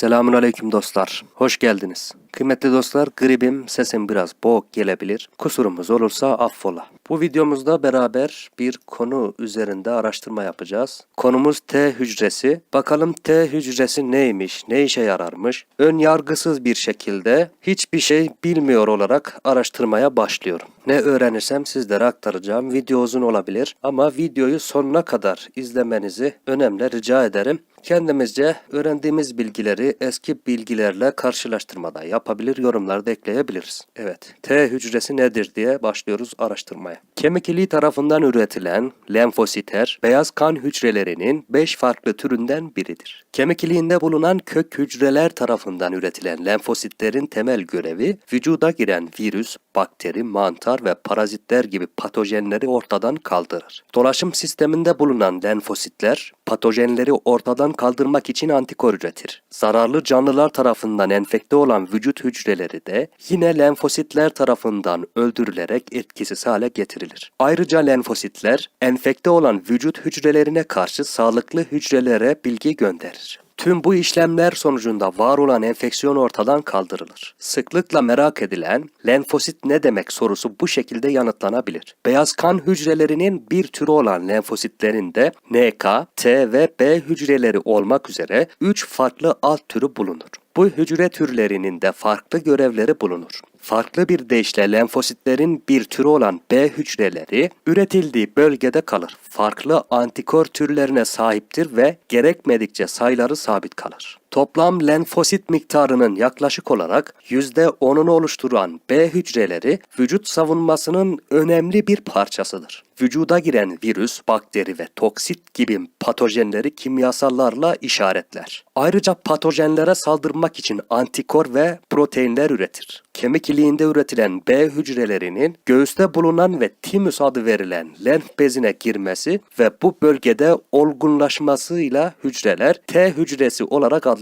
Selamun Aleyküm dostlar. Hoş geldiniz. Kıymetli dostlar, gribim, sesim biraz boğuk gelebilir. Kusurumuz olursa affola. Bu videomuzda beraber bir konu üzerinde araştırma yapacağız. Konumuz T hücresi. Bakalım T hücresi neymiş, ne işe yararmış? Ön yargısız bir şekilde hiçbir şey bilmiyor olarak araştırmaya başlıyorum. Ne öğrenirsem sizlere aktaracağım. Video uzun olabilir ama videoyu sonuna kadar izlemenizi önemli rica ederim. Kendimizce öğrendiğimiz bilgileri eski bilgilerle karşılaştırmada yapabilir, yorumlarda ekleyebiliriz. Evet, T hücresi nedir diye başlıyoruz araştırmaya. Kemik iliği tarafından üretilen lenfositler, beyaz kan hücrelerinin 5 farklı türünden biridir. Kemik iliğinde bulunan kök hücreler tarafından üretilen lenfositlerin temel görevi vücuda giren virüs, bakteri, mantar ve parazitler gibi patojenleri ortadan kaldırır. Dolaşım sisteminde bulunan lenfositler patojenleri ortadan kaldırmak için antikor üretir. Zararlı canlılar tarafından enfekte olan vücut hücreleri de yine lenfositler tarafından öldürülerek etkisiz hale getirilir. Ayrıca lenfositler enfekte olan vücut hücrelerine karşı sağlıklı hücrelere bilgi gönderir. Tüm bu işlemler sonucunda var olan enfeksiyon ortadan kaldırılır. Sıklıkla merak edilen lenfosit ne demek sorusu bu şekilde yanıtlanabilir. Beyaz kan hücrelerinin bir türü olan lenfositlerin de NK, T ve B hücreleri olmak üzere 3 farklı alt türü bulunur. Bu hücre türlerinin de farklı görevleri bulunur. Farklı bir deyişle lenfositlerin bir türü olan B hücreleri üretildiği bölgede kalır. Farklı antikor türlerine sahiptir ve gerekmedikçe sayıları sabit kalır. Toplam lenfosit miktarının yaklaşık olarak %10'unu oluşturan B hücreleri vücut savunmasının önemli bir parçasıdır. Vücuda giren virüs, bakteri ve toksit gibi patojenleri kimyasallarla işaretler. Ayrıca patojenlere saldırmak için antikor ve proteinler üretir. Kemik iliğinde üretilen B hücrelerinin göğüste bulunan ve timüs adı verilen lenf bezine girmesi ve bu bölgede olgunlaşmasıyla hücreler T hücresi olarak adlandırılır.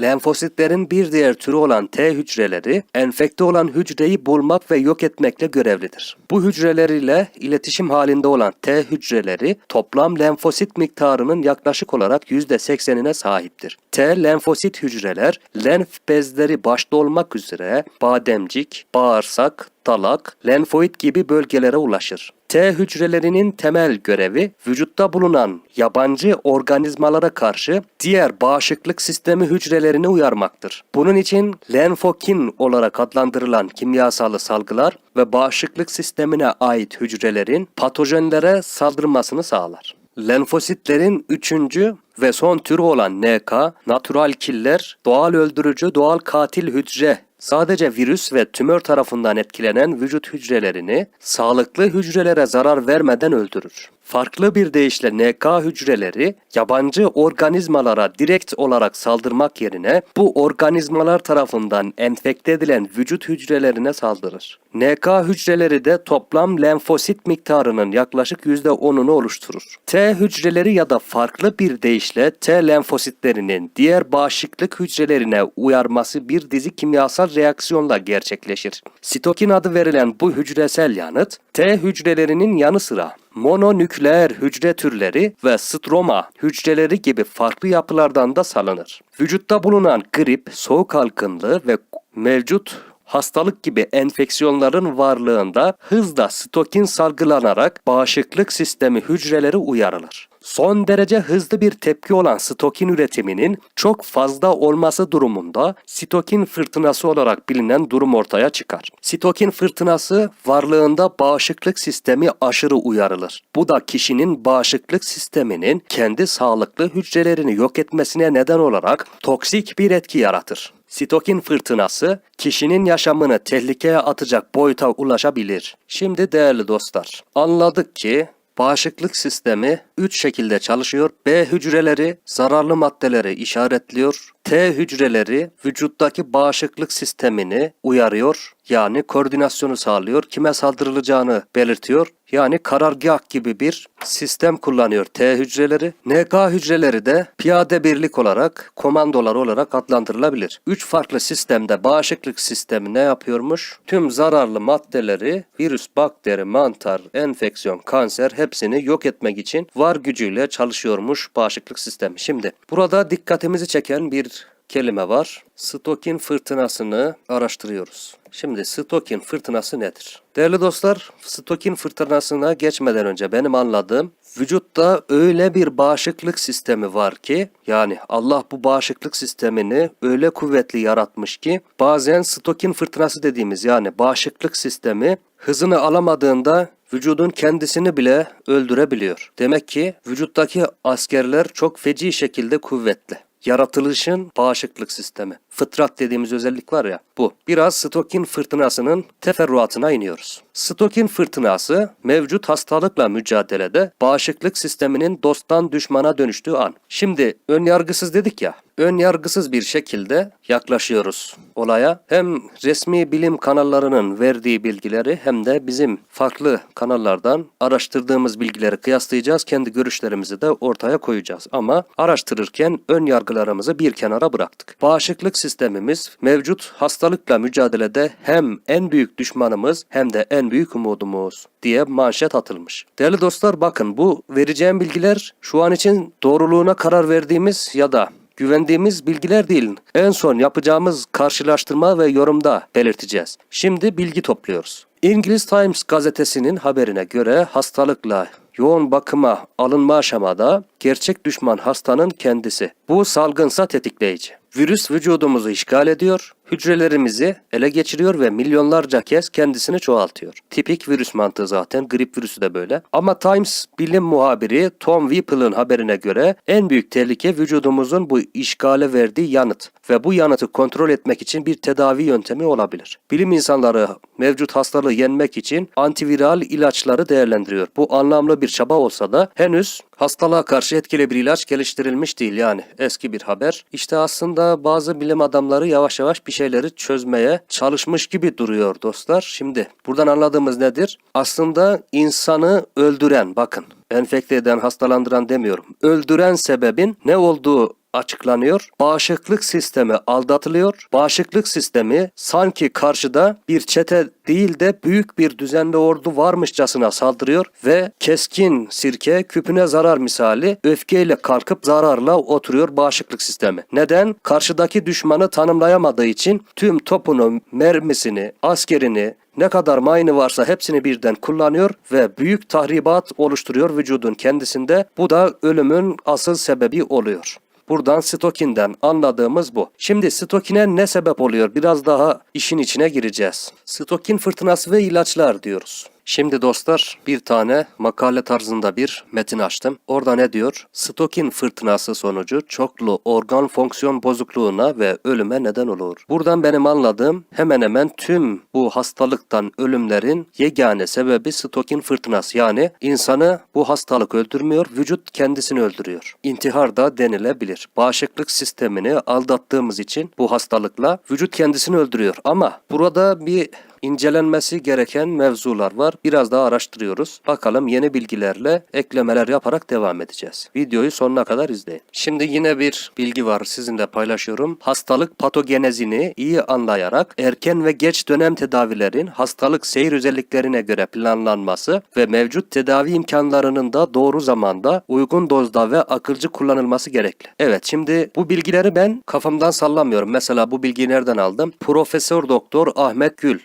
Lenfositlerin bir diğer türü olan T hücreleri enfekte olan hücreyi bulmak ve yok etmekle görevlidir. Bu hücreler ile iletişim halinde olan T hücreleri toplam lenfosit miktarının yaklaşık olarak %80'ine sahiptir. T lenfosit hücreler lenf bezleri başta olmak üzere bademcik, bağırsak, dalak, lenfoid gibi bölgelere ulaşır. T hücrelerinin temel görevi vücutta bulunan yabancı organizmalara karşı diğer bağışıklık sistemi hücrelerini uyarmaktır. Bunun için lenfokin olarak adlandırılan kimyasalı salgılar ve bağışıklık sistemine ait hücrelerin patojenlere saldırmasını sağlar. Lenfositlerin üçüncü ve son türü olan NK, natural killer, doğal öldürücü, doğal katil hücre sadece virüs ve tümör tarafından etkilenen vücut hücrelerini sağlıklı hücrelere zarar vermeden öldürür. Farklı bir deyişle NK hücreleri yabancı organizmalara direkt olarak saldırmak yerine bu organizmalar tarafından enfekte edilen vücut hücrelerine saldırır. NK hücreleri de toplam lenfosit miktarının yaklaşık %10'unu oluşturur. T hücreleri ya da farklı bir deyişle T lenfositlerinin diğer bağışıklık hücrelerine uyarması bir dizi kimyasal reaksiyonla gerçekleşir. Sitokin adı verilen bu hücresel yanıt T hücrelerinin yanı sıra mononükleer hücre türleri ve stroma hücreleri gibi farklı yapılardan da salınır. Vücutta bulunan grip, soğuk algınlığı ve mevcut hastalık gibi enfeksiyonların varlığında hızla stokin salgılanarak bağışıklık sistemi hücreleri uyarılır. Son derece hızlı bir tepki olan stokin üretiminin çok fazla olması durumunda sitokin fırtınası olarak bilinen durum ortaya çıkar. Sitokin fırtınası varlığında bağışıklık sistemi aşırı uyarılır. Bu da kişinin bağışıklık sisteminin kendi sağlıklı hücrelerini yok etmesine neden olarak toksik bir etki yaratır. Sitokin fırtınası kişinin yaşamını tehlikeye atacak boyuta ulaşabilir. Şimdi değerli dostlar, anladık ki Bağışıklık sistemi 3 şekilde çalışıyor. B hücreleri zararlı maddeleri işaretliyor. T hücreleri vücuttaki bağışıklık sistemini uyarıyor. Yani koordinasyonu sağlıyor. Kime saldırılacağını belirtiyor. Yani karargah gibi bir sistem kullanıyor T hücreleri. NK hücreleri de piyade birlik olarak, komandolar olarak adlandırılabilir. Üç farklı sistemde bağışıklık sistemi ne yapıyormuş? Tüm zararlı maddeleri virüs, bakteri, mantar, enfeksiyon, kanser hepsini yok etmek için var gücüyle çalışıyormuş bağışıklık sistemi. Şimdi burada dikkatimizi çeken bir kelime var. Stokin fırtınasını araştırıyoruz. Şimdi Stokin fırtınası nedir? Değerli dostlar, Stokin fırtınasına geçmeden önce benim anladığım vücutta öyle bir bağışıklık sistemi var ki yani Allah bu bağışıklık sistemini öyle kuvvetli yaratmış ki bazen Stokin fırtınası dediğimiz yani bağışıklık sistemi hızını alamadığında vücudun kendisini bile öldürebiliyor. Demek ki vücuttaki askerler çok feci şekilde kuvvetli. Yaratılışın bağışıklık sistemi. Fıtrat dediğimiz özellik var ya bu. Biraz Stokin fırtınasının teferruatına iniyoruz. Stokin fırtınası mevcut hastalıkla mücadelede bağışıklık sisteminin dosttan düşmana dönüştüğü an. Şimdi ön yargısız dedik ya. Ön yargısız bir şekilde yaklaşıyoruz olaya. Hem resmi bilim kanallarının verdiği bilgileri hem de bizim farklı kanallardan araştırdığımız bilgileri kıyaslayacağız. Kendi görüşlerimizi de ortaya koyacağız. Ama araştırırken ön yargılarımızı bir kenara bıraktık. Bağışıklık sistemimiz mevcut hastalıkla mücadelede hem en büyük düşmanımız hem de en büyük umudumuz diye manşet atılmış. Değerli dostlar bakın bu vereceğim bilgiler şu an için doğruluğuna karar verdiğimiz ya da güvendiğimiz bilgiler değil. En son yapacağımız karşılaştırma ve yorumda belirteceğiz. Şimdi bilgi topluyoruz. İngiliz Times gazetesinin haberine göre hastalıkla yoğun bakıma alınma aşamada gerçek düşman hastanın kendisi. Bu salgınsa tetikleyici. Virüs vücudumuzu işgal ediyor, hücrelerimizi ele geçiriyor ve milyonlarca kez kendisini çoğaltıyor. Tipik virüs mantığı zaten, grip virüsü de böyle. Ama Times bilim muhabiri Tom Whipple'ın haberine göre en büyük tehlike vücudumuzun bu işgale verdiği yanıt ve bu yanıtı kontrol etmek için bir tedavi yöntemi olabilir. Bilim insanları mevcut hastalığı yenmek için antiviral ilaçları değerlendiriyor. Bu anlamlı bir çaba olsa da henüz hastalığa karşı etkili bir ilaç geliştirilmiş değil yani eski bir haber. İşte aslında bazı bilim adamları yavaş yavaş bir şeyleri çözmeye çalışmış gibi duruyor dostlar. Şimdi buradan anladığımız nedir? Aslında insanı öldüren bakın enfekte eden, hastalandıran demiyorum. Öldüren sebebin ne olduğu açıklanıyor. Bağışıklık sistemi aldatılıyor. Bağışıklık sistemi sanki karşıda bir çete değil de büyük bir düzenli ordu varmışçasına saldırıyor ve keskin sirke küpüne zarar misali öfkeyle kalkıp zararla oturuyor bağışıklık sistemi. Neden? Karşıdaki düşmanı tanımlayamadığı için tüm topunu, mermisini, askerini, ne kadar mayını varsa hepsini birden kullanıyor ve büyük tahribat oluşturuyor vücudun kendisinde. Bu da ölümün asıl sebebi oluyor. Buradan stokinden anladığımız bu. Şimdi stokine ne sebep oluyor? Biraz daha işin içine gireceğiz. Stokin fırtınası ve ilaçlar diyoruz. Şimdi dostlar bir tane makale tarzında bir metin açtım. Orada ne diyor? Stokin fırtınası sonucu çoklu organ fonksiyon bozukluğuna ve ölüme neden olur. Buradan benim anladığım hemen hemen tüm bu hastalıktan ölümlerin yegane sebebi stokin fırtınası. Yani insanı bu hastalık öldürmüyor, vücut kendisini öldürüyor. İntihar da denilebilir. Bağışıklık sistemini aldattığımız için bu hastalıkla vücut kendisini öldürüyor. Ama burada bir incelenmesi gereken mevzular var. Biraz daha araştırıyoruz. Bakalım yeni bilgilerle eklemeler yaparak devam edeceğiz. Videoyu sonuna kadar izleyin. Şimdi yine bir bilgi var sizinle paylaşıyorum. Hastalık patogenezini iyi anlayarak erken ve geç dönem tedavilerin hastalık seyir özelliklerine göre planlanması ve mevcut tedavi imkanlarının da doğru zamanda, uygun dozda ve akılcı kullanılması gerekli. Evet şimdi bu bilgileri ben kafamdan sallamıyorum. Mesela bu bilgiyi nereden aldım? Profesör Doktor Ahmet Gül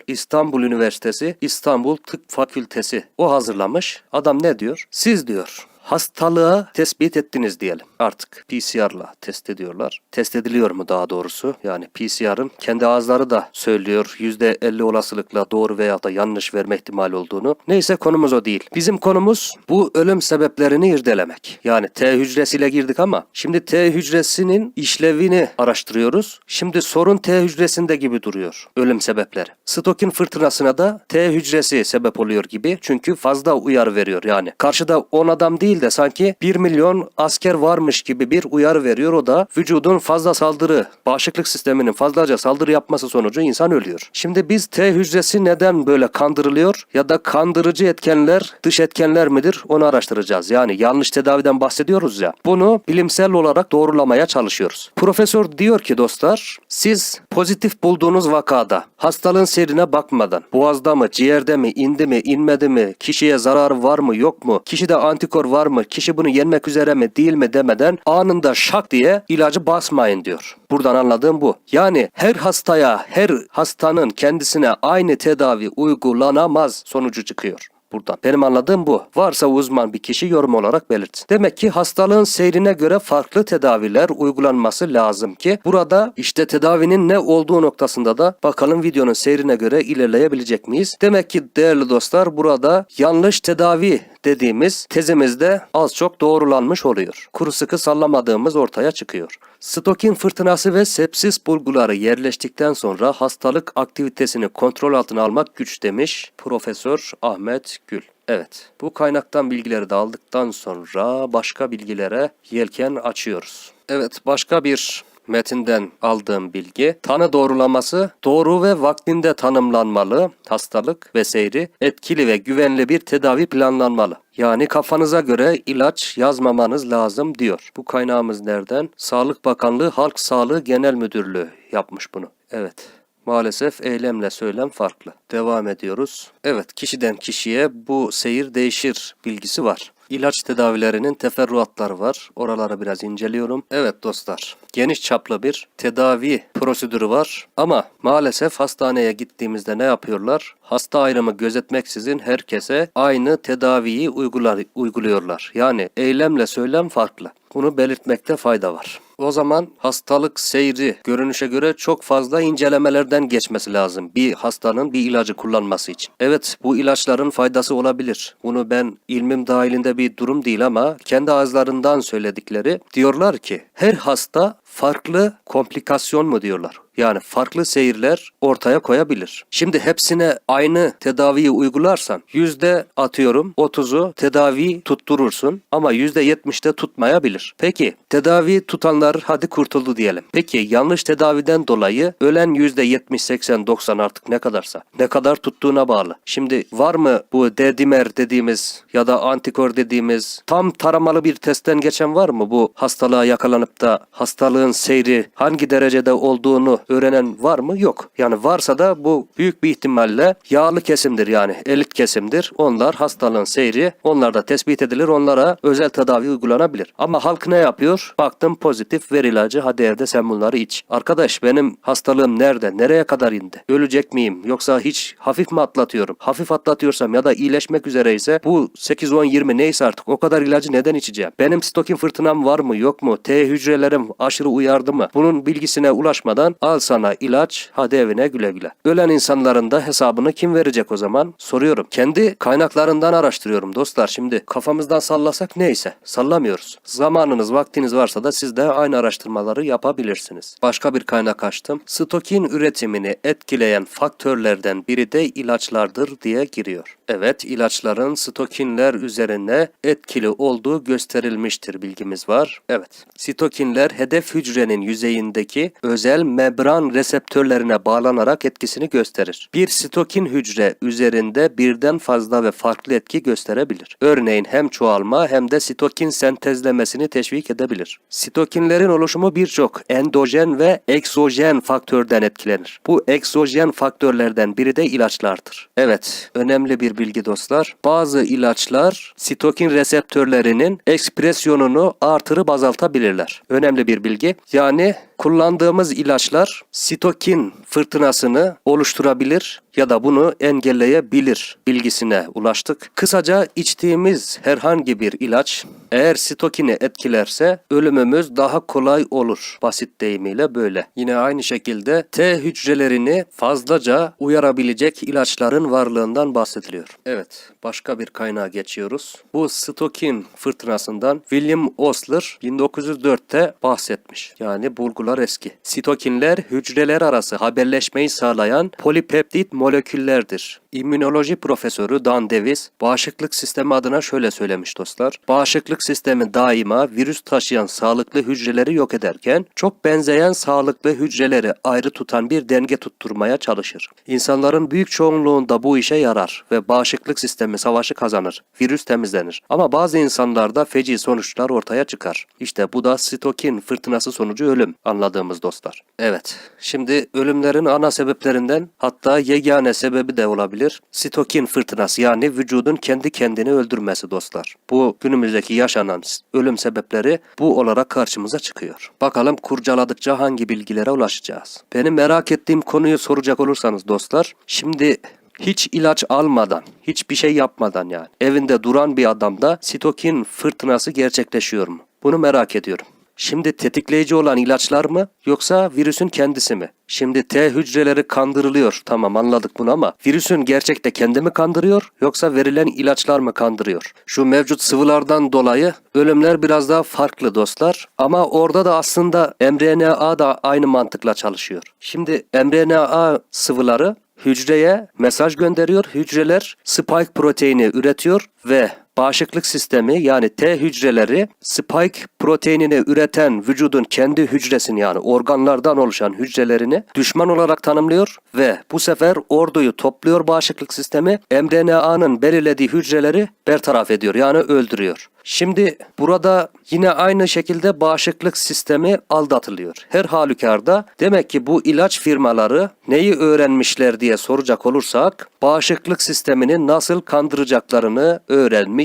Üniversitesi İstanbul Tıp Fakültesi o hazırlamış. Adam ne diyor? Siz diyor hastalığı tespit ettiniz diyelim. Artık PCR'la test ediyorlar. Test ediliyor mu daha doğrusu? Yani PCR'ın kendi ağızları da söylüyor %50 olasılıkla doğru veya da yanlış verme ihtimali olduğunu. Neyse konumuz o değil. Bizim konumuz bu ölüm sebeplerini irdelemek. Yani T hücresiyle girdik ama şimdi T hücresinin işlevini araştırıyoruz. Şimdi sorun T hücresinde gibi duruyor ölüm sebepleri. Stokin fırtınasına da T hücresi sebep oluyor gibi. Çünkü fazla uyarı veriyor yani. Karşıda 10 adam değil de sanki 1 milyon asker varmış gibi bir uyarı veriyor. O da vücudun fazla saldırı, bağışıklık sisteminin fazlaca saldırı yapması sonucu insan ölüyor. Şimdi biz T hücresi neden böyle kandırılıyor ya da kandırıcı etkenler dış etkenler midir onu araştıracağız. Yani yanlış tedaviden bahsediyoruz ya. Bunu bilimsel olarak doğrulamaya çalışıyoruz. Profesör diyor ki dostlar siz pozitif bulduğunuz vakada hastalığın seyrine bakmadan boğazda mı, ciğerde mi, indi mi, inmedi mi, kişiye zarar var mı, yok mu, kişide antikor var var mı, kişi bunu yenmek üzere mi değil mi demeden anında şak diye ilacı basmayın diyor. Buradan anladığım bu. Yani her hastaya, her hastanın kendisine aynı tedavi uygulanamaz sonucu çıkıyor buradan. Benim anladığım bu. Varsa uzman bir kişi yorum olarak belirtsin. Demek ki hastalığın seyrine göre farklı tedaviler uygulanması lazım ki burada işte tedavinin ne olduğu noktasında da bakalım videonun seyrine göre ilerleyebilecek miyiz? Demek ki değerli dostlar burada yanlış tedavi dediğimiz tezimizde az çok doğrulanmış oluyor. Kuru sıkı sallamadığımız ortaya çıkıyor. Stokin fırtınası ve sepsis bulguları yerleştikten sonra hastalık aktivitesini kontrol altına almak güç demiş Profesör Ahmet Gül. Evet, bu kaynaktan bilgileri de aldıktan sonra başka bilgilere yelken açıyoruz. Evet, başka bir metinden aldığım bilgi. Tanı doğrulaması doğru ve vaktinde tanımlanmalı. Hastalık ve seyri etkili ve güvenli bir tedavi planlanmalı. Yani kafanıza göre ilaç yazmamanız lazım diyor. Bu kaynağımız nereden? Sağlık Bakanlığı Halk Sağlığı Genel Müdürlüğü yapmış bunu. Evet. Maalesef eylemle söylem farklı. Devam ediyoruz. Evet, kişiden kişiye bu seyir değişir bilgisi var. İlaç tedavilerinin teferruatları var. Oraları biraz inceliyorum. Evet dostlar, geniş çaplı bir tedavi prosedürü var. Ama maalesef hastaneye gittiğimizde ne yapıyorlar? Hasta ayrımı gözetmeksizin herkese aynı tedaviyi uygular, uyguluyorlar. Yani eylemle söylem farklı. Bunu belirtmekte fayda var. O zaman hastalık seyri görünüşe göre çok fazla incelemelerden geçmesi lazım bir hastanın bir ilacı kullanması için. Evet bu ilaçların faydası olabilir. Bunu ben ilmim dahilinde bir durum değil ama kendi ağızlarından söyledikleri diyorlar ki her hasta farklı komplikasyon mu diyorlar. Yani farklı seyirler ortaya koyabilir. Şimdi hepsine aynı tedaviyi uygularsan yüzde atıyorum 30'u tedavi tutturursun ama yüzde 70'te tutmayabilir. Peki tedavi tutanlar hadi kurtuldu diyelim. Peki yanlış tedaviden dolayı ölen yüzde 70, 80, 90 artık ne kadarsa ne kadar tuttuğuna bağlı. Şimdi var mı bu D-dimer dediğimiz ya da antikor dediğimiz tam taramalı bir testten geçen var mı bu hastalığa yakalanıp da hastalığın seyri hangi derecede olduğunu öğrenen var mı? Yok. Yani varsa da bu büyük bir ihtimalle yağlı kesimdir yani elit kesimdir. Onlar hastalığın seyri onlarda tespit edilir. Onlara özel tedavi uygulanabilir. Ama halk ne yapıyor? Baktım pozitif ver ilacı hadi evde sen bunları iç. Arkadaş benim hastalığım nerede? Nereye kadar indi? Ölecek miyim? Yoksa hiç hafif mi atlatıyorum? Hafif atlatıyorsam ya da iyileşmek üzereyse bu 8, 10, 20 neyse artık o kadar ilacı neden içeceğim? Benim stokin fırtınam var mı yok mu? T hücrelerim aşırı uyardı mı? Bunun bilgisine ulaşmadan al sana ilaç hadi evine güle güle. Ölen insanların da hesabını kim verecek o zaman? Soruyorum. Kendi kaynaklarından araştırıyorum dostlar. Şimdi kafamızdan sallasak neyse. Sallamıyoruz. Zamanınız vaktiniz varsa da siz de aynı araştırmaları yapabilirsiniz. Başka bir kaynak açtım. Stokin üretimini etkileyen faktörlerden biri de ilaçlardır diye giriyor. Evet ilaçların stokinler üzerine etkili olduğu gösterilmiştir bilgimiz var. Evet. Stokinler hedef hücrenin yüzeyindeki özel membran reseptörlerine bağlanarak etkisini gösterir. Bir stokin hücre üzerinde birden fazla ve farklı etki gösterebilir. Örneğin hem çoğalma hem de sitokin sentezlemesini teşvik edebilir. Sitokinlerin oluşumu birçok endojen ve egzojen faktörden etkilenir. Bu egzojen faktörlerden biri de ilaçlardır. Evet, önemli bir bilgi dostlar. Bazı ilaçlar sitokin reseptörlerinin ekspresyonunu artırıp azaltabilirler. Önemli bir bilgi. Yani kullandığımız ilaçlar sitokin fırtınasını oluşturabilir ya da bunu engelleyebilir bilgisine ulaştık. Kısaca içtiğimiz herhangi bir ilaç eğer sitokini etkilerse ölümümüz daha kolay olur. Basit deyimiyle böyle. Yine aynı şekilde T hücrelerini fazlaca uyarabilecek ilaçların varlığından bahsediliyor. Evet, başka bir kaynağa geçiyoruz. Bu stokin fırtınasından William Osler 1904'te bahsetmiş. Yani bulgular eski. Sitokinler hücreler arası haberleşmeyi sağlayan polipeptit moleküllerdir. İmmünoloji profesörü Dan Davis bağışıklık sistemi adına şöyle söylemiş dostlar. Bağışıklık sistemi daima virüs taşıyan sağlıklı hücreleri yok ederken çok benzeyen sağlıklı hücreleri ayrı tutan bir denge tutturmaya çalışır. İnsanların büyük çoğunluğunda bu işe yarar ve bağışıklık sistemi savaşı kazanır. Virüs temizlenir. Ama bazı insanlarda feci sonuçlar ortaya çıkar. İşte bu da sitokin fırtınası sonucu ölüm anladığımız dostlar. Evet. Şimdi ölümlerin ana sebeplerinden hatta yegane sebebi de olabilir nedir? Sitokin fırtınası yani vücudun kendi kendini öldürmesi dostlar. Bu günümüzdeki yaşanan ölüm sebepleri bu olarak karşımıza çıkıyor. Bakalım kurcaladıkça hangi bilgilere ulaşacağız? Benim merak ettiğim konuyu soracak olursanız dostlar, şimdi hiç ilaç almadan, hiçbir şey yapmadan yani evinde duran bir adamda sitokin fırtınası gerçekleşiyor mu? Bunu merak ediyorum. Şimdi tetikleyici olan ilaçlar mı yoksa virüsün kendisi mi? Şimdi T hücreleri kandırılıyor. Tamam anladık bunu ama virüsün gerçekte kendi mi kandırıyor yoksa verilen ilaçlar mı kandırıyor? Şu mevcut sıvılardan dolayı ölümler biraz daha farklı dostlar. Ama orada da aslında mRNA da aynı mantıkla çalışıyor. Şimdi mRNA sıvıları hücreye mesaj gönderiyor. Hücreler spike proteini üretiyor ve bağışıklık sistemi yani T hücreleri spike proteinini üreten vücudun kendi hücresini yani organlardan oluşan hücrelerini düşman olarak tanımlıyor ve bu sefer orduyu topluyor bağışıklık sistemi mRNA'nın belirlediği hücreleri bertaraf ediyor yani öldürüyor. Şimdi burada yine aynı şekilde bağışıklık sistemi aldatılıyor. Her halükarda demek ki bu ilaç firmaları neyi öğrenmişler diye soracak olursak bağışıklık sistemini nasıl kandıracaklarını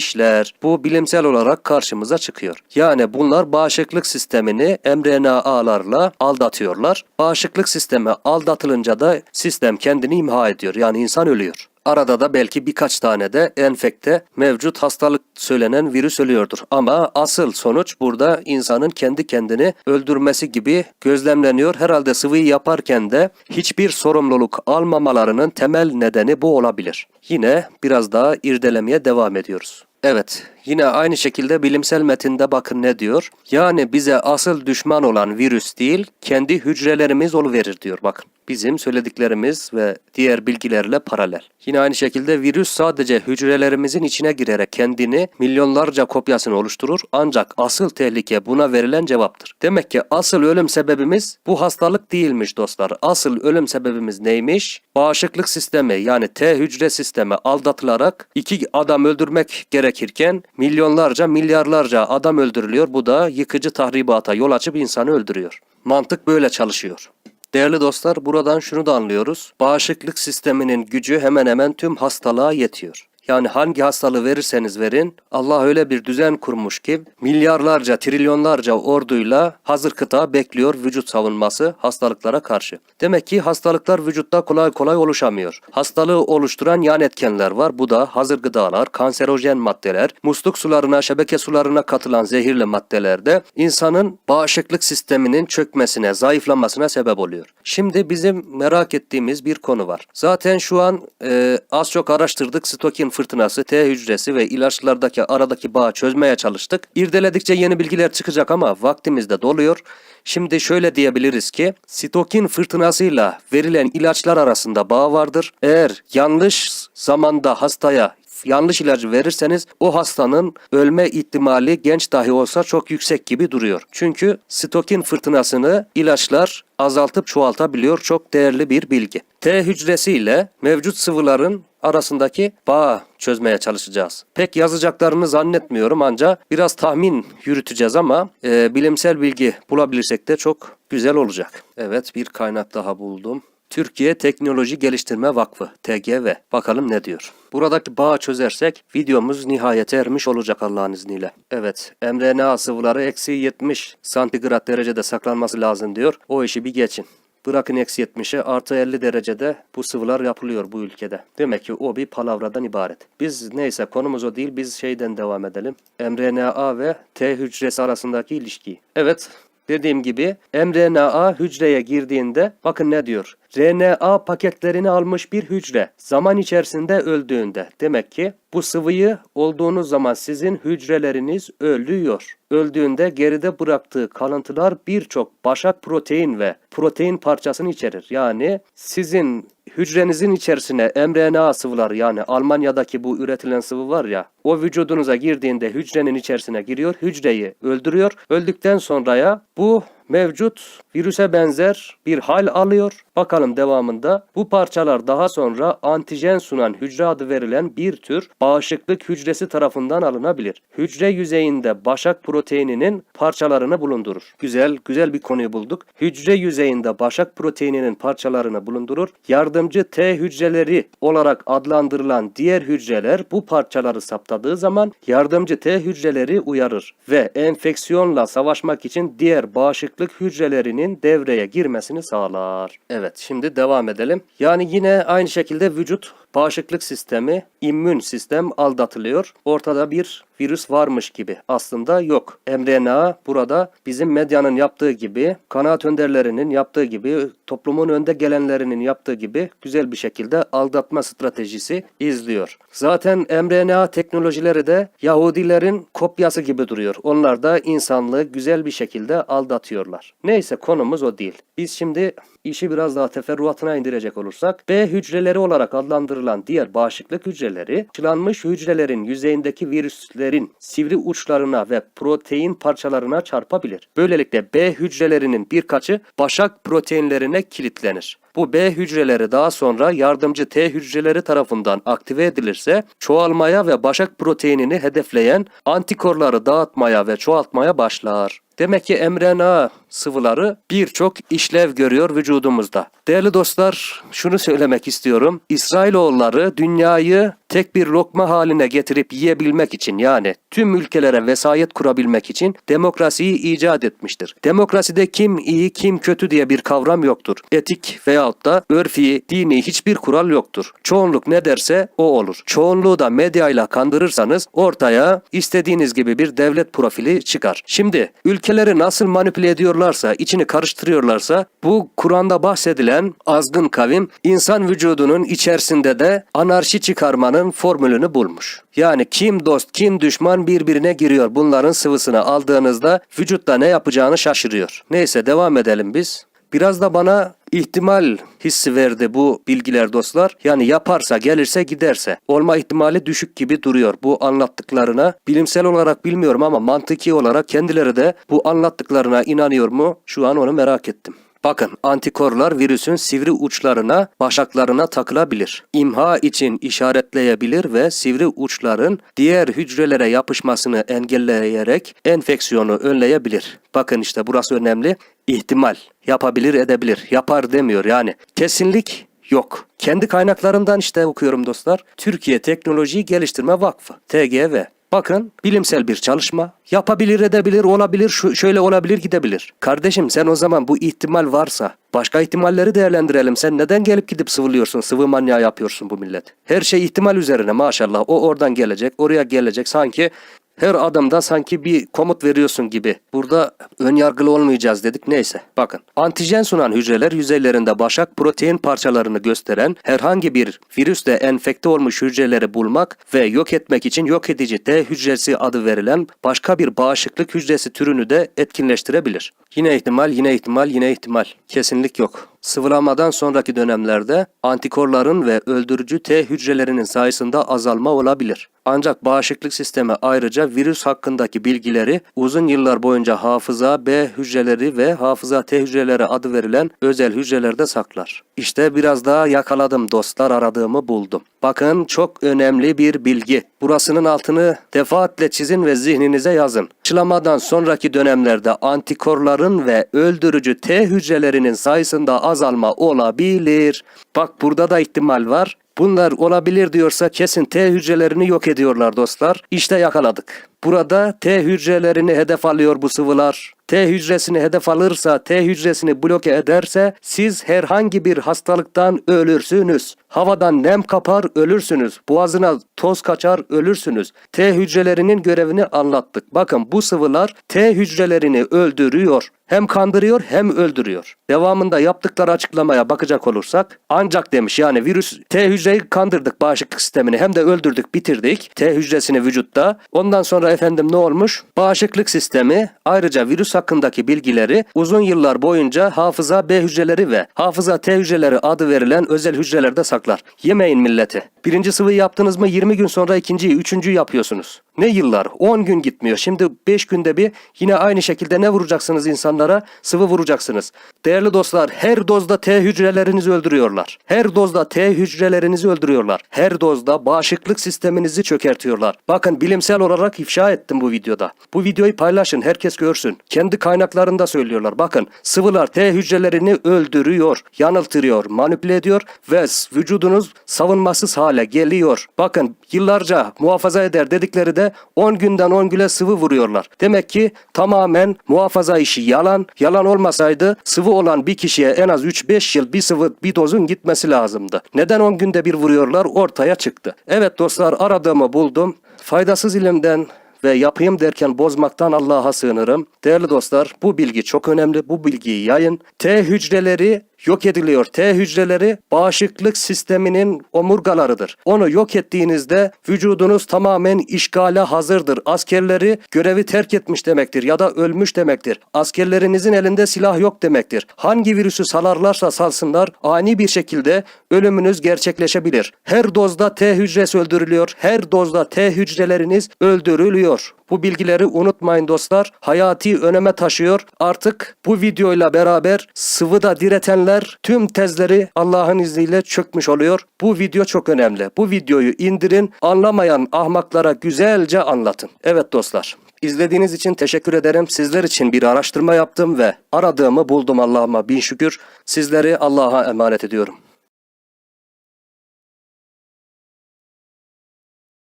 öğrenmişler. Bu bilimsel olarak karşımıza çıkıyor. Yani bunlar bağışıklık sistemini mRNA'larla aldatıyorlar. Bağışıklık sistemi aldatılınca da sistem kendini imha ediyor. Yani insan ölüyor. Arada da belki birkaç tane de enfekte mevcut hastalık söylenen virüs ölüyordur. Ama asıl sonuç burada insanın kendi kendini öldürmesi gibi gözlemleniyor. Herhalde sıvıyı yaparken de hiçbir sorumluluk almamalarının temel nedeni bu olabilir. Yine biraz daha irdelemeye devam ediyoruz. Evet, yine aynı şekilde bilimsel metinde bakın ne diyor. Yani bize asıl düşman olan virüs değil, kendi hücrelerimiz verir diyor bakın. Bizim söylediklerimiz ve diğer bilgilerle paralel. Yine aynı şekilde virüs sadece hücrelerimizin içine girerek kendini milyonlarca kopyasını oluşturur ancak asıl tehlike buna verilen cevaptır. Demek ki asıl ölüm sebebimiz bu hastalık değilmiş dostlar. Asıl ölüm sebebimiz neymiş? Bağışıklık sistemi yani T hücre sistemi aldatılarak iki adam öldürmek gerekirken milyonlarca milyarlarca adam öldürülüyor. Bu da yıkıcı tahribata yol açıp insanı öldürüyor. Mantık böyle çalışıyor. Değerli dostlar buradan şunu da anlıyoruz. Bağışıklık sisteminin gücü hemen hemen tüm hastalığa yetiyor. Yani hangi hastalığı verirseniz verin Allah öyle bir düzen kurmuş ki milyarlarca trilyonlarca orduyla hazır kıta bekliyor vücut savunması hastalıklara karşı. Demek ki hastalıklar vücutta kolay kolay oluşamıyor. Hastalığı oluşturan yan etkenler var. Bu da hazır gıdalar, kanserojen maddeler, musluk sularına, şebeke sularına katılan zehirli maddeler de insanın bağışıklık sisteminin çökmesine, zayıflamasına sebep oluyor. Şimdi bizim merak ettiğimiz bir konu var. Zaten şu an e, az çok araştırdık stokin fırtınası, T hücresi ve ilaçlardaki aradaki bağı çözmeye çalıştık. İrdeledikçe yeni bilgiler çıkacak ama vaktimiz de doluyor. Şimdi şöyle diyebiliriz ki sitokin fırtınasıyla verilen ilaçlar arasında bağ vardır. Eğer yanlış zamanda hastaya yanlış ilacı verirseniz o hastanın ölme ihtimali genç dahi olsa çok yüksek gibi duruyor. Çünkü stokin fırtınasını ilaçlar azaltıp çoğaltabiliyor. Çok değerli bir bilgi. T hücresi ile mevcut sıvıların arasındaki bağı çözmeye çalışacağız. Pek yazacaklarını zannetmiyorum ancak biraz tahmin yürüteceğiz ama e, bilimsel bilgi bulabilirsek de çok güzel olacak. Evet bir kaynak daha buldum. Türkiye Teknoloji Geliştirme Vakfı TGV. Bakalım ne diyor. Buradaki bağı çözersek videomuz nihayete ermiş olacak Allah'ın izniyle. Evet mRNA sıvıları eksi 70 santigrat derecede saklanması lazım diyor. O işi bir geçin. Bırakın eksi 70'e artı 50 derecede bu sıvılar yapılıyor bu ülkede. Demek ki o bir palavradan ibaret. Biz neyse konumuz o değil biz şeyden devam edelim. mRNA ve T hücresi arasındaki ilişki. Evet Dediğim gibi mRNA hücreye girdiğinde bakın ne diyor. RNA paketlerini almış bir hücre zaman içerisinde öldüğünde demek ki bu sıvıyı olduğunuz zaman sizin hücreleriniz ölüyor. Öldüğünde geride bıraktığı kalıntılar birçok başak protein ve protein parçasını içerir. Yani sizin hücrenizin içerisine mRNA sıvılar yani Almanya'daki bu üretilen sıvı var ya o vücudunuza girdiğinde hücrenin içerisine giriyor hücreyi öldürüyor. Öldükten sonraya bu mevcut virüse benzer bir hal alıyor. Bakalım devamında bu parçalar daha sonra antijen sunan hücre adı verilen bir tür bağışıklık hücresi tarafından alınabilir. Hücre yüzeyinde başak proteininin parçalarını bulundurur. Güzel, güzel bir konuyu bulduk. Hücre yüzeyinde başak proteininin parçalarını bulundurur. Yardımcı T hücreleri olarak adlandırılan diğer hücreler bu parçaları saptadığı zaman yardımcı T hücreleri uyarır ve enfeksiyonla savaşmak için diğer bağışıklık hücrelerinin devreye girmesini sağlar. Evet şimdi devam edelim. Yani yine aynı şekilde vücut bağışıklık sistemi, immün sistem aldatılıyor. Ortada bir virüs varmış gibi. Aslında yok. mRNA burada bizim medyanın yaptığı gibi, kanaat önderlerinin yaptığı gibi, toplumun önde gelenlerinin yaptığı gibi güzel bir şekilde aldatma stratejisi izliyor. Zaten mRNA teknolojileri de Yahudilerin kopyası gibi duruyor. Onlar da insanlığı güzel bir şekilde aldatıyorlar. Neyse konumuz o değil. Biz şimdi işi biraz daha teferruatına indirecek olursak B hücreleri olarak adlandırılan diğer bağışıklık hücreleri çılanmış hücrelerin yüzeyindeki virüslerin sivri uçlarına ve protein parçalarına çarpabilir. Böylelikle B hücrelerinin birkaçı başak proteinlerine kilitlenir. Bu B hücreleri daha sonra yardımcı T hücreleri tarafından aktive edilirse çoğalmaya ve başak proteinini hedefleyen antikorları dağıtmaya ve çoğaltmaya başlar. Demek ki mRNA sıvıları birçok işlev görüyor vücudumuzda. Değerli dostlar şunu söylemek istiyorum. İsrailoğulları dünyayı tek bir lokma haline getirip yiyebilmek için yani tüm ülkelere vesayet kurabilmek için demokrasiyi icat etmiştir. Demokraside kim iyi kim kötü diye bir kavram yoktur. Etik veyahut da örfi, dini hiçbir kural yoktur. Çoğunluk ne derse o olur. Çoğunluğu da medyayla kandırırsanız ortaya istediğiniz gibi bir devlet profili çıkar. Şimdi ülkeleri nasıl manipüle ediyorlarsa, içini karıştırıyorlarsa bu Kur'an'da bahsedilen azgın kavim insan vücudunun içerisinde de anarşi çıkarmanın formülünü bulmuş. Yani kim dost kim düşman birbirine giriyor. Bunların sıvısını aldığınızda vücutta ne yapacağını şaşırıyor. Neyse devam edelim biz. Biraz da bana ihtimal hissi verdi bu bilgiler dostlar. Yani yaparsa, gelirse, giderse. Olma ihtimali düşük gibi duruyor bu anlattıklarına. Bilimsel olarak bilmiyorum ama mantıki olarak kendileri de bu anlattıklarına inanıyor mu? Şu an onu merak ettim. Bakın antikorlar virüsün sivri uçlarına, başaklarına takılabilir. İmha için işaretleyebilir ve sivri uçların diğer hücrelere yapışmasını engelleyerek enfeksiyonu önleyebilir. Bakın işte burası önemli. İhtimal yapabilir edebilir. Yapar demiyor yani. Kesinlik yok. Kendi kaynaklarından işte okuyorum dostlar. Türkiye Teknoloji Geliştirme Vakfı TGV. Bakın bilimsel bir çalışma. Yapabilir edebilir olabilir şu, şöyle olabilir gidebilir. Kardeşim sen o zaman bu ihtimal varsa başka ihtimalleri değerlendirelim. Sen neden gelip gidip sıvılıyorsun sıvı manyağı yapıyorsun bu millet. Her şey ihtimal üzerine maşallah. O oradan gelecek oraya gelecek sanki her adımda sanki bir komut veriyorsun gibi. Burada ön yargılı olmayacağız dedik neyse. Bakın antijen sunan hücreler yüzeylerinde başak protein parçalarını gösteren herhangi bir virüsle enfekte olmuş hücreleri bulmak ve yok etmek için yok edici T hücresi adı verilen başka bir bağışıklık hücresi türünü de etkinleştirebilir. Yine ihtimal, yine ihtimal, yine ihtimal. Kesinlik yok. Sıvılamadan sonraki dönemlerde antikorların ve öldürücü T hücrelerinin sayısında azalma olabilir. Ancak bağışıklık sistemi ayrıca virüs hakkındaki bilgileri uzun yıllar boyunca hafıza B hücreleri ve hafıza T hücreleri adı verilen özel hücrelerde saklar. İşte biraz daha yakaladım dostlar aradığımı buldum. Bakın çok önemli bir bilgi. Burasının altını defaatle çizin ve zihninize yazın. Aşılamadan sonraki dönemlerde antikorların ve öldürücü T hücrelerinin sayısında azalma olabilir. Bak burada da ihtimal var. Bunlar olabilir diyorsa kesin T hücrelerini yok ediyorlar dostlar. İşte yakaladık. Burada T hücrelerini hedef alıyor bu sıvılar. T hücresini hedef alırsa, T hücresini bloke ederse siz herhangi bir hastalıktan ölürsünüz. Havadan nem kapar ölürsünüz. Boğazına toz kaçar ölürsünüz. T hücrelerinin görevini anlattık. Bakın bu sıvılar T hücrelerini öldürüyor. Hem kandırıyor hem öldürüyor. Devamında yaptıkları açıklamaya bakacak olursak ancak demiş yani virüs T hücreyi kandırdık bağışıklık sistemini hem de öldürdük bitirdik T hücresini vücutta. Ondan sonra efendim ne olmuş? Bağışıklık sistemi ayrıca virüs hakkındaki bilgileri uzun yıllar boyunca hafıza B hücreleri ve hafıza T hücreleri adı verilen özel hücrelerde saklar. Yemeyin milleti. Birinci sıvıyı yaptınız mı 20 gün sonra ikinciyi, üçüncüyü yapıyorsunuz. Ne yıllar? 10 gün gitmiyor. Şimdi 5 günde bir yine aynı şekilde ne vuracaksınız insanlara? Sıvı vuracaksınız. Değerli dostlar her dozda T hücrelerinizi öldürüyorlar. Her dozda T hücrelerinizi öldürüyorlar. Her dozda bağışıklık sisteminizi çökertiyorlar. Bakın bilimsel olarak ifşa ettim bu videoda. Bu videoyu paylaşın herkes görsün. Kendi kaynaklarında söylüyorlar. Bakın sıvılar T hücrelerini öldürüyor, yanıltırıyor, manipüle ediyor ve vücudunuz savunmasız hale geliyor. Bakın yıllarca muhafaza eder dedikleri de 10 günden 10 güne sıvı vuruyorlar. Demek ki tamamen muhafaza işi yalan. Yalan olmasaydı sıvı olan bir kişiye en az 3-5 yıl bir sıvı bir dozun gitmesi lazımdı. Neden 10 günde bir vuruyorlar ortaya çıktı. Evet dostlar aradığımı buldum. Faydasız ilimden ve yapayım derken bozmaktan Allah'a sığınırım. Değerli dostlar bu bilgi çok önemli. Bu bilgiyi yayın. T hücreleri yok ediliyor. T hücreleri bağışıklık sisteminin omurgalarıdır. Onu yok ettiğinizde vücudunuz tamamen işgale hazırdır. Askerleri görevi terk etmiş demektir ya da ölmüş demektir. Askerlerinizin elinde silah yok demektir. Hangi virüsü salarlarsa salsınlar ani bir şekilde ölümünüz gerçekleşebilir. Her dozda T hücresi öldürülüyor. Her dozda T hücreleriniz öldürülüyor. Bu bilgileri unutmayın dostlar. Hayati öneme taşıyor. Artık bu videoyla beraber sıvıda diretenler tüm tezleri Allah'ın izniyle çökmüş oluyor. Bu video çok önemli. Bu videoyu indirin. Anlamayan ahmaklara güzelce anlatın. Evet dostlar. İzlediğiniz için teşekkür ederim. Sizler için bir araştırma yaptım ve aradığımı buldum Allah'ıma bin şükür. Sizleri Allah'a emanet ediyorum.